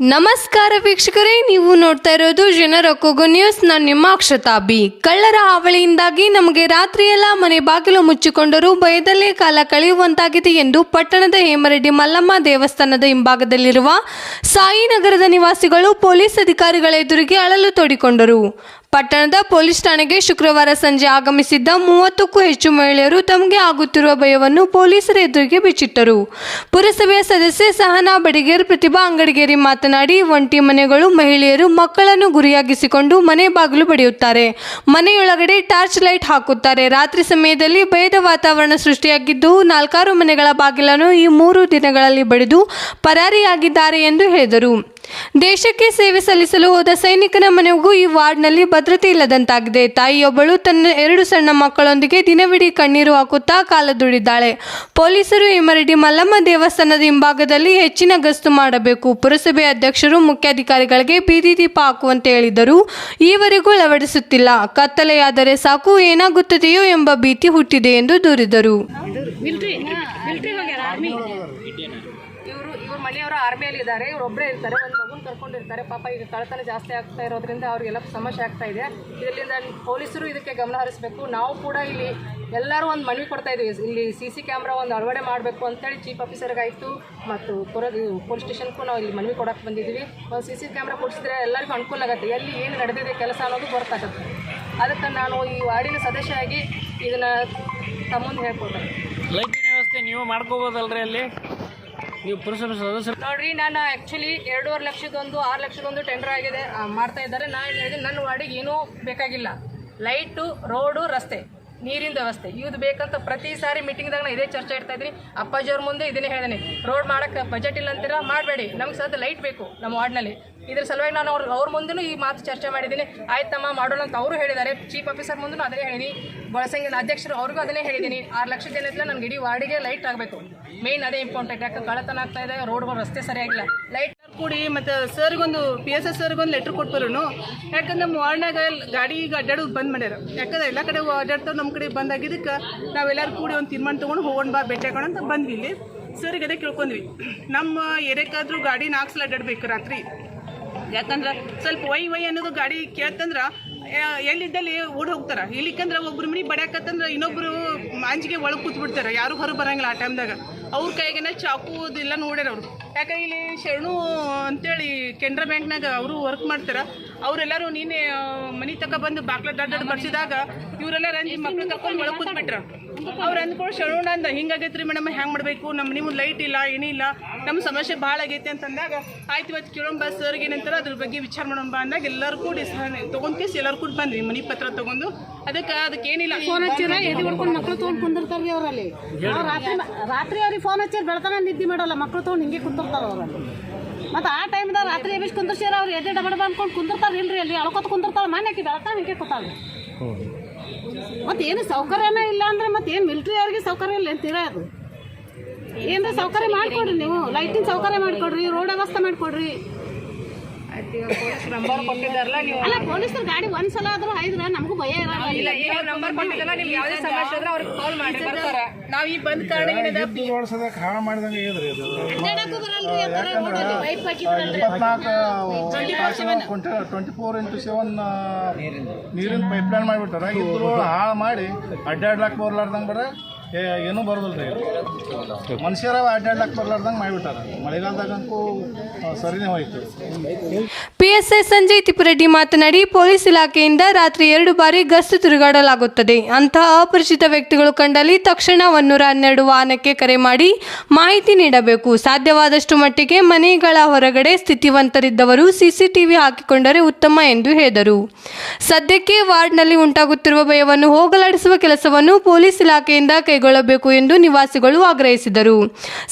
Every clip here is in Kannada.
ನಮಸ್ಕಾರ ವೀಕ್ಷಕರೇ, ನೀವು ನೋಡ್ತಾ ಇರೋದು ಜನರ ಕೊಗು ನ್ಯೂಸ್. ನಾನು ನಿಮ್ಮ ಅಕ್ಷತಾ ಬಿ ಕಳ್ಳರ ಹಾವಳಿಯಿಂದಾಗಿ ನಮಗೆ ರಾತ್ರಿಯೆಲ್ಲ ಮನೆ ಬಾಗಿಲು ಮುಚ್ಚಿಕೊಂಡರೂ ಭಯದಲ್ಲೇ ಕಾಲ ಕಳೆಯುವಂತಾಗಿದೆ ಎಂದು ಪಟ್ಟಣದ ಹೇಮರೆಡ್ಡಿ ಮಲ್ಲಮ್ಮ ದೇವಸ್ಥಾನದ ಹಿಂಭಾಗದಲ್ಲಿರುವ ಸಾಯಿನಗರದ ನಿವಾಸಿಗಳು ಪೊಲೀಸ್ ಅಧಿಕಾರಿಗಳ ಎದುರಿಗೆ ಅಳಲು ತೋಡಿಕೊಂಡರು. ಪಟ್ಟಣದ ಪೊಲೀಸ್ ಠಾಣೆಗೆ ಶುಕ್ರವಾರ ಸಂಜೆ ಆಗಮಿಸಿದ್ದ ಮೂವತ್ತಕ್ಕೂ ಹೆಚ್ಚು ಮಹಿಳೆಯರು ತಮಗೆ ಆಗುತ್ತಿರುವ ಭಯವನ್ನು ಪೊಲೀಸರ ಎದುರಿಗೆ ಬಿಚ್ಚಿಟ್ಟರು. ಪುರಸಭೆಯ ಸದಸ್ಯೆ ಸಹನಾ ಬಡಿಗೇರ್ ಪ್ರತಿಭಾ ಅಂಗಡಿಗೇರಿ ಮಾತನಾಡಿ, ಒಂಟಿ ಮನೆಗಳು ಮಹಿಳೆಯರು ಮಕ್ಕಳನ್ನು ಗುರಿಯಾಗಿಸಿಕೊಂಡು ಮನೆ ಬಾಗಿಲು ಬಡಿಯುತ್ತಾರೆ. ಮನೆಯೊಳಗಡೆ ಟಾರ್ಚ್ ಲೈಟ್ ಹಾಕುತ್ತಾರೆ. ರಾತ್ರಿ ಸಮಯದಲ್ಲಿ ಭಯದ ವಾತಾವರಣ ಸೃಷ್ಟಿಯಾಗಿದ್ದು, ನಾಲ್ಕಾರು ಮನೆಗಳ ಬಾಗಿಲನ್ನು ಈ ಮೂರು ದಿನಗಳಲ್ಲಿ ಬಡಿದು ಪರಾರಿಯಾಗಿದ್ದಾರೆ ಎಂದು ಹೇಳಿದರು. ದೇಶಕ್ಕೆ ಸೇವೆ ಸಲ್ಲಿಸಲು ಹೋದ ಸೈನಿಕನ ಮನೆಗೂ ಈ ವಾರ್ಡ್ನಲ್ಲಿ ಭದ್ರತೆ ಇಲ್ಲದಂತಾಗಿದೆ. ತಾಯಿಯೊಬ್ಬಳು ತನ್ನ ಎರಡು ಸಣ್ಣ ಮಕ್ಕಳೊಂದಿಗೆ ದಿನವಿಡೀ ಕಣ್ಣೀರು ಹಾಕುತ್ತಾ ಕಾಲ ದುಡಿದ್ದಾಳೆ ಪೊಲೀಸರು ಇಮರಡಿ ಮಲ್ಲಮ್ಮ ದೇವಸ್ಥಾನದ ಹಿಂಭಾಗದಲ್ಲಿ ಹೆಚ್ಚಿನ ಗಸ್ತು ಮಾಡಬೇಕು. ಪುರಸಭೆ ಅಧ್ಯಕ್ಷರು ಮುಖ್ಯಾಧಿಕಾರಿಗಳಿಗೆ ಬೀದಿ ದೀಪ ಹಾಕುವಂತೆ ಹೇಳಿದರು. ಈವರೆಗೂ ಅಳವಡಿಸುತ್ತಿಲ್ಲ. ಕತ್ತಲೆಯಾದರೆ ಸಾಕು ಏನಾಗುತ್ತದೆಯೋ ಎಂಬ ಭೀತಿ ಹುಟ್ಟಿದೆ ಎಂದು ದೂರಿದರು ಮಿಲ್ಟ್ರಿ ಮಿಲ್ಟ್ರಿ ಹೋಗ್ಯಾರ ಆರ್ಮಿ ಇವರು ಇವ್ರ ಮನೆಯವರು ಆರ್ಮಿಯಲ್ಲಿ ಇದ್ದಾರೆ, ಇವ್ರು ಒಬ್ಬರೇ ಇರ್ತಾರೆ, ಒಂದು ಮಗುನ ಕರ್ಕೊಂಡಿರ್ತಾರೆ. ಪಾಪ ಈಗ ಕಳತನ ಜಾಸ್ತಿ ಆಗ್ತಾ ಇರೋದ್ರಿಂದ ಅವ್ರಿಗೆಲ್ಲ ಸಮಸ್ಯೆ ಆಗ್ತಾ ಇದೆ. ಇದರಿಂದ ಪೊಲೀಸರು ಇದಕ್ಕೆ ಗಮನ ಹರಿಸಬೇಕು. ನಾವು ಕೂಡ ಇಲ್ಲಿ ಎಲ್ಲರೂ ಒಂದು ಮನವಿ ಕೊಡ್ತಾ ಇದ್ದೀವಿ ಇಲ್ಲಿ ಸಿ ಸಿ ಕ್ಯಾಮ್ರಾ ಒಂದು ಅಳವಡೆ ಮಾಡಬೇಕು ಅಂತೇಳಿ ಚೀಫ್ ಆಫೀಸರ್ಗಾಯಿತು ಮತ್ತು ಪುರ ಪೊಲೀಸ್ ಸ್ಟೇಷನ್ಗೂ ನಾವು ಇಲ್ಲಿ ಮನವಿ ಕೊಡಕ್ಕೆ ಬಂದಿದ್ದೀವಿ ಒಂದು ಸಿ ಸಿ ಕ್ಯಾಮ್ರಾ ಕೊಡಿಸಿದ್ರೆ ಎಲ್ಲರಿಗೂ ಅನುಕೂಲ ಆಗುತ್ತೆ. ಎಲ್ಲಿ ಏನು ನಡೆದಿದೆ ಕೆಲಸ ಅನ್ನೋದು ಗೊತ್ತಾಗುತ್ತೆ. ಅದಕ್ಕೆ ನಾನು ಈ ವಾರ್ಡಿನ ಸದಸ್ಯರಾಗಿ ಇದನ್ನು ತಮ್ಮಂದು ಹೇಳ್ಕೊಡ್ತೇನೆ. ಲೈಟಿನ ವ್ಯವಸ್ಥೆ ನೀವು ಮಾಡ್ಕೋಬೋದಲ್ರಿ ಅಲ್ಲಿ? ನೀವು ಪುರಸಭೆ ಸದಸ್ಯರು ನೋಡ್ರಿ, ನಾನು ಆ್ಯಕ್ಚುಲಿ ಎರಡೂವರೆ ಲಕ್ಷದೊಂದು, ಆರು ಲಕ್ಷದೊಂದು ಟೆಂಡರ್ ಆಗಿದೆ ಮಾಡ್ತಾ ಇದ್ದಾರೆ. ನಾನು ಹೇಳಿದೆ, ನನ್ನ ವಾರ್ಡಿಗೆ ಏನೂ ಬೇಕಾಗಿಲ್ಲ. ಲೈಟು ರೋಡು ರಸ್ತೆ, ನೀರಿನ ವ್ಯವಸ್ಥೆ. ಇವ್ದು ಬೇಕಂತ ಪ್ರತಿ ಸಾರಿ ಮೀಟಿಂಗ್ದಾಗ ನಾನು ಇದೇ ಚರ್ಚೆ ಇಡ್ತಾ ಇದ್ದೀನಿ. ಅಪ್ಪಾಜಿಯವ್ರ ಮುಂದೆ ಇದನ್ನೇ ಹೇಳಿದ್ದೀನಿ ರೋಡ್ ಮಾಡೋಕ್ಕೆ ಬಜೆಟ್ ಇಲ್ಲ ಅಂತೀರಾ? ಮಾಡಬೇಡಿ. ನಮ್ಗೆ ಸದ್ಯ ಲೈಟ್ ಬೇಕು ನಮ್ಮ ವಾರ್ಡ್ನಲ್ಲಿ. ಇದ್ರ ಸಲುವಾಗಿ ನಾನು ಅವ್ರ ಅವ್ರ ಮುಂದೂ ಈ ಮಾತು ಚರ್ಚೆ ಮಾಡಿದ್ದೀನಿ. ಆಯ್ತಮ್ಮ ಮಾಡೋಣ ಅಂತ ಅವರು ಹೇಳಿದ್ದಾರೆ. ಚೀಫ್ ಆಫೀಸರ್ ಮುಂದೂ ಅದನ್ನೇ ಹೇಳಿನಿ. ಬಳಸಂಗಿನ ಅಧ್ಯಕ್ಷರು ಅವ್ರಿಗೂ ಅದನ್ನೇ ಹೇಳಿದ್ದೀನಿ. ಆರು ಲಕ್ಷ ಜನ ನನಗೆ ಇಡೀ ವಾರ್ಡಿಗೆ ಲೈಟ್ ಆಗಬೇಕು. ಮೇನ್ ಅದೇ ಇಂಪಾರ್ಟೆಂಟ್ ಯಾಕೆ ಕಳ್ಳತನ ಆಗ್ತಾ ಇದೆ, ರೋಡ್ಗಳು, ರಸ್ತೆ ಸರಿಯಾಗಿಲ್ಲ. ಲೈಟ್ ಕೂಡಿ ಮತ್ತು ಸರ್ಗೊಂದು ಪಿ ಎಸ್ ಎಸ್ ಸರ್ಗೊಂದು ಲೆಟ್ರ್ ಕೊಟ್ಬರೋನು. ಯಾಕಂದ್ರೆ ನಮ್ಮ ವಾರ್ಡ್ನಾಗ ಗಾಡಿ ಈಗ ಅಡ್ಡಾಡೋದು ಬಂದ್ ಮಾಡ್ಯಾರ. ಯಾಕಂದ್ರೆ ಎಲ್ಲ ಕಡೆ ಅಡ್ಡಾಡ್ತಾವೆ ನಮ್ಮ ಕಡೆ ಬಂದಾಗಿದ್ದಕ್ಕೆ ನಾವೆಲ್ಲರೂ ಕೂಡಿ ಒಂದು ತೀರ್ಮಾನ ತೊಗೊಂಡು ಹೋಗೋಣ, ಬಾ ಹಾಕೋಣ ಅಂತ ಬಂದ್ವಿ ಇಲ್ಲಿ. ಸರ್ಗೆ ಕೇಳ್ಕೊಂಡ್ವಿ. ನಮ್ಮ ಏರಿಯಾಕ್ಕಾದ್ರೂ ಗಾಡಿ ನಾಲ್ಕು ಸಲ ಅಡ್ಡಾಡ್ಬೇಕು ರಾತ್ರಿ. ಯಾಕಂದ್ರೆ ಸ್ವಲ್ಪ ವೈ ವೈ ಅನ್ನೋದು ಗಾಡಿ ಕೇಳ್ತಂದ್ರೆ ಎಲ್ಲಿದ್ದಲ್ಲಿ ಓಡ್ ಹೋಗ್ತಾರ. ಇಲ್ಲಿಕಂದ್ರೆ ಒಬ್ರು ಮನಿ ಬಡಕತ್ತಂದ್ರ ಇನ್ನೊಬ್ರು ಮಾಂಜಿಗೆ ಒಳಗೆ ಕೂತ್ ಬಿಡ್ತಾರೆ ಯಾರು ಹೊರ ಬರಂಗಿಲ್ಲ ಆ ಟೈಮ್ದಾಗ. ಅವ್ರ ಕೈಗೆನ ಚಾಕು ಇದೆಲ್ಲ ನೋಡ್ಯಾರ ಅವರು. ಯಾಕಂದ್ರೆ ಇಲ್ಲಿ ಶರಣು ಅಂತೇಳಿ ಕೆನರಾ ಬ್ಯಾಂಕ್ನಾಗ ಅವರು ವರ್ಕ್ ಮಾಡ್ತಾರ. ಅವರೆಲ್ಲರೂ ನೀನೆ ಮನಿ ತಕ ಬಂದು ಬಾಕ್ಲ ದಡ್ಡ ಬರ್ಸಿದಾಗ ಇವರೆಲ್ಲ ರಂಜಿ ಮಕ್ಳು ಕರ್ಕೊಂಡು ಒಳಗೆ ಕೂತ್ ಬಿಟ್ರ ಅವ್ರು ಅಂದ್ಕೊಂಡು ಶರಣ ಅಂದ ಹಿಂಗಾಗೈತ್ರಿ ಮೇಡಮ್ ಹ್ಯಾಂಗ್ ಮಾಡಬೇಕು? ನಮ್ಮ ನಿಮ್ಮ ಲೈಟ್ ಇಲ್ಲ ಏನಿಲ್ಲ ನಮ್ಮ ಸಮಸ್ಯೆ ಭಾಳ ಆಗೈತೆ ಅಂತಂದಾಗ ಆಯ್ತು ಇವತ್ತು ಕೇಳೋಣ ಬಸ್ ಸರ್ಗೆ ಏನಂತಾರ ಅದ್ರ ಬಗ್ಗೆ ವಿಚಾರ ಮಾಡೋಣ ಬಾ ಅಂದಾಗ ಎಲ್ಲರೂ ಕೂಡಿ ತೊಗೊಂಡ್ ಕೇಸ್ ಎಲ್ಲರೂ ಕೂಡ ಬಂದ್ರಿ ಮನಿ ಪತ್ರ ತಗೊಂಡು. ಅದಕ್ಕೆ ಅದಕ್ಕೆ ಏನಿಲ್ಲ. ಫೋನ್ ಹಚ್ಚಿರ? ಎದೆ ಹೊಡ್ಕೊಂಡು ಮಕ್ಳು ತೊಗೊಂಡು ಕುಂದಿರ್ತಾರ್ರಿ ಅವರಲ್ಲಿ. ರಾತ್ರಿ ರಾತ್ರಿ ಅವ್ರಿಗೆ ಫೋನ್ ಹಚ್ಚಿರ ಬೆಳತನ ನಿದ್ದೆ ಮಾಡಲ್ಲ ಮಕ್ಳು ತೊಗೊಂಡು ಹಿಂಗೆ ಕುಂತಿರ್ತಾರೆ ಅವರಲ್ಲಿ ಮತ್ತು ಆ ಟೈಮ್ದಾಗ ರಾತ್ರಿ ಎಬ್ಬಿಸಿ ಕುಂದಿರ್ಸಿರ ಅವ್ರು ಎದೆ ಡಬಡ ಅನ್ಕೊಂಡು ಕುಂದಿರ್ತಾರ ಇಲ್ರಿ ಅಲ್ಲಿ? ಅಳ್ಕೊತ ಕುಂದಿರ್ತಾಳೆ ಮನೆ ಹಾಕಿ ಬೆಳತನ ಹಿಂಗೆ ಕೂತಾಳೆ ಮತ್ತೆ ಏನು ಸೌಕರ್ಯನೇ ಇಲ್ಲ ಅಂದ್ರೆ ಮತ್ತೆ ಏನು ಮಿಲ್ಟ್ರಿ ಅವ್ರಿಗೆ ಸೌಕರ್ಯ ಇಲ್ಲ ಅಂತೀರ ಅದು? ಏನಾರ ಸೌಕರ್ಯ ಮಾಡಿಕೊಡ್ರಿ ನೀವು. ಲೈಟಿನ ಸೌಕರ್ಯ ಮಾಡಿಕೊಡ್ರಿ ರೋಡ್ ವ್ಯವಸ್ಥೆ ಮಾಡಿಕೊಡ್ರಿ. ಪೊಲೀಸ್ ನಂಬರ್ ಕೊಟ್ಟಿದ್ದಾರಲ್ಲ ನೀವು ಅಲ್ಲ ಪೊಲೀಸರು ಗಾಡಿ ಒಂದ್ಸಲ ಆದ್ರೂ ಐದ್ರೆ ನಮಗೂ ಭಯ ಇರಲ್ಲ. ಇಲ್ಲ ಈಗ ನಂಬರ್ ಕೊಟ್ಟಿದ್ದಲ್ಲ ನಿಮ್ಗೆ ಯಾವುದೇ ಸಮಸ್ಯೆ ಇದ್ರೆ ಅವ್ರಿಗೆ ಕಾಲ್ ಮಾಡಿ ಬರ್ತಾರೆ. ನಾವು ಈ ಬಂದ್ ಕಾರಣ ಏನಿದೆ ಹಾಕಿದ್ರಲ್ರಿ ಇಪ್ಪತ್ನಾಲ್ಕು ಟ್ವೆಂಟಿ ಫೋರ್ ಇಂಟು ಸೆವೆನ್ ನೀರಿನ ಪೈಪ್ ಲೈನ್ ಮಾಡಿಬಿಟ್ಟಾರ. ಇದ್ರ ಹಾಳು ಮಾಡಿ ಅಡ್ಡಾಡ್ಲಾಕ್ ಬರ್ಲಾರ್ದಂಗೆ ಬರ. ಏನೂ ಬರೋದಿಲ್ಲ ರೀ ಮನುಷ್ಯರ ಅಡ್ಡಾಡ್ಲಕ್ಕೆ ಬರ್ಲಾರ್ದಂಗೆ ಮಾಡಿಬಿಟ್ಟಾರ. ಮಳೆಗಾಲದಾಗಂತೂ ಸರಿನೇ ಹೋಯ್ತು. ಪಿಎಸ್ಐ ಸಂಜಯ್ ತಿಪ್ಪರೆಡ್ಡಿ ಮಾತನಾಡಿ, ಪೊಲೀಸ್ ಇಲಾಖೆಯಿಂದ ರಾತ್ರಿ ಎರಡು ಬಾರಿ ಗಸ್ತು ತಿರುಗಾಡಲಾಗುತ್ತದೆ. ಅಂತಹ ಅಪರಿಚಿತ ವ್ಯಕ್ತಿಗಳು ಕಂಡಲ್ಲಿ ತಕ್ಷಣ ಒನ್ನೂರ ಹನ್ನೆರಡು ವಾಹನಕ್ಕೆ ಕರೆ ಮಾಡಿ ಮಾಹಿತಿ ನೀಡಬೇಕು. ಸಾಧ್ಯವಾದಷ್ಟು ಮಟ್ಟಿಗೆ ಮನೆಗಳ ಹೊರಗಡೆ ಸ್ಥಿತಿವಂತರಿದ್ದವರು ಸಿಸಿಟಿವಿ ಹಾಕಿಕೊಂಡರೆ ಉತ್ತಮ ಎಂದು ಹೇಳಿದರು. ಸದ್ಯಕ್ಕೆ ವಾರ್ಡ್ನಲ್ಲಿ ಉಂಟಾಗುತ್ತಿರುವ ಭಯವನ್ನು ಹೋಗಲಾಡಿಸುವ ಕೆಲಸವನ್ನು ಪೊಲೀಸ್ ಇಲಾಖೆಯಿಂದ ಕೈಗೊಳ್ಳಬೇಕು ಎಂದು ನಿವಾಸಿಗಳು ಆಗ್ರಹಿಸಿದರು.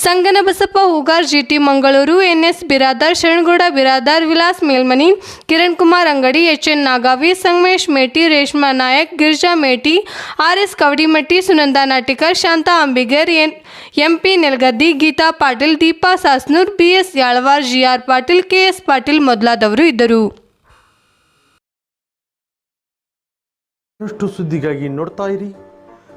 Sanganabasappa Hugar GT Mangaluru, NS Biradar, Sharanagouda Biradar, Vilas Melmani, Kiran Kumar Angadi H N Nagavi, Sangamesh Meti, Reshma Nayak, Girija Meti R S Kavadimatti, Sunanda Natikar Shanta Ambigar, N MP Nelagaddi, Geeta Patil, Deepa Sasnur, BS Yalawar, GR Patil, KS Patil ಮೊದಲಾದವರು ಇದ್ದರು. ಸುದ್ದಿಗಾಗಿ ನೋಡ್ತಾ ಇರಿ.